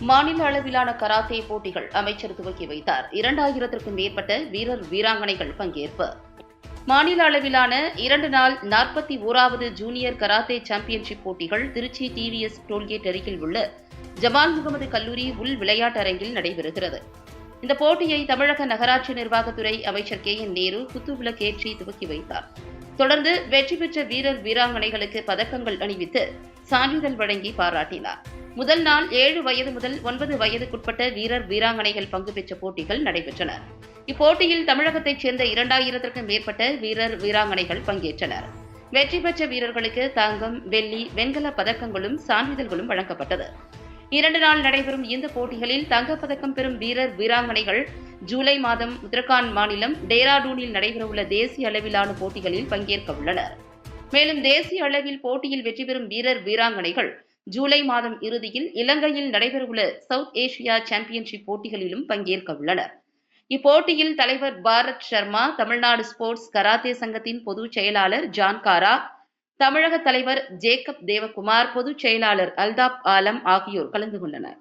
மாநில அளவிலான கராத்தே போட்டிகள் அமைச்சர் துவக்கி வைத்தார். இரண்டாயிரத்திற்கும் மேற்பட்ட வீரர் வீராங்கனைகள் பங்கேற்பு. மாநில அளவிலான இரண்டு நாள் நாற்பத்தி ஓராவது ஜூனியர் கராத்தே சாம்பியன்ஷிப் போட்டிகள் திருச்சி டிவிஎஸ் டோல்கேட் அருகில் உள்ள ஜமால் முகமது கல்லூரி உள் விளையாட்டரங்கில் நடைபெறுகிறது. இந்த போட்டியை தமிழக நகராட்சி நிர்வாகத்துறை அமைச்சர் கே. என். நேரு குத்துவிளக்கேற்றி துவக்கி வைத்தார். தொடர்ந்து வெற்றி பெற்ற வீரர் வீராங்கனைகளுக்கு பதக்கங்கள் அணிவித்து சான்றிதழ் வழங்கி பாராட்டினார். முதல் நாள் ஏழு வயது முதல் ஒன்பது வயதுக்குட்பட்ட வீரர் வீராங்கனைகள் பங்கு பெற்ற போட்டிகள் நடைபெற்றன. இப்போட்டியில் தமிழகத்தைச் சேர்ந்த இரண்டாயிரத்திற்கும் மேற்பட்ட வீரர் வீராங்கனைகள் பங்கேற்றனர். வெற்றி பெற்ற வீரர்களுக்கு தங்கம் வெள்ளி வெண்கல பதக்கங்களும் சான்றிதழ்களும் வழங்கப்பட்டது. இரண்டு நாள் நடைபெறும் இந்த போட்டிகளில் தங்கப்பதக்கம் பெறும் வீரர் வீராங்கனைகள் ஜூலை மாதம் உத்தரகாண்ட் மாநிலம் டேராடூனில் நடைபெறவுள்ள தேசிய அளவிலான போட்டிகளில் பங்கேற்க உள்ளனர் மேலும் தேசிய அளவில் போட்டியில் வெற்றி பெறும் வீரர் வீராங்கனைகள் ஜூலை மாதம் இறுதியில் இலங்கையில் நடைபெறவுள்ள சவுத் ஏசியா சாம்பியன்ஷிப் போட்டிகளிலும் பங்கேற்க உள்ளனர். இப்போட்டியில் தலைவர் பாரத் சர்மா தமிழ்நாடு ஸ்போர்ட்ஸ் கராத்தே சங்கத்தின் பொதுச் செயலாளர் ஜான்காரா தமிழக தலைவர் ஜேக்கப் தேவகுமார் பொதுச் செயலாளர் அல்தாப் ஆலம் ஆகியோர் கலந்து கொண்டனர்.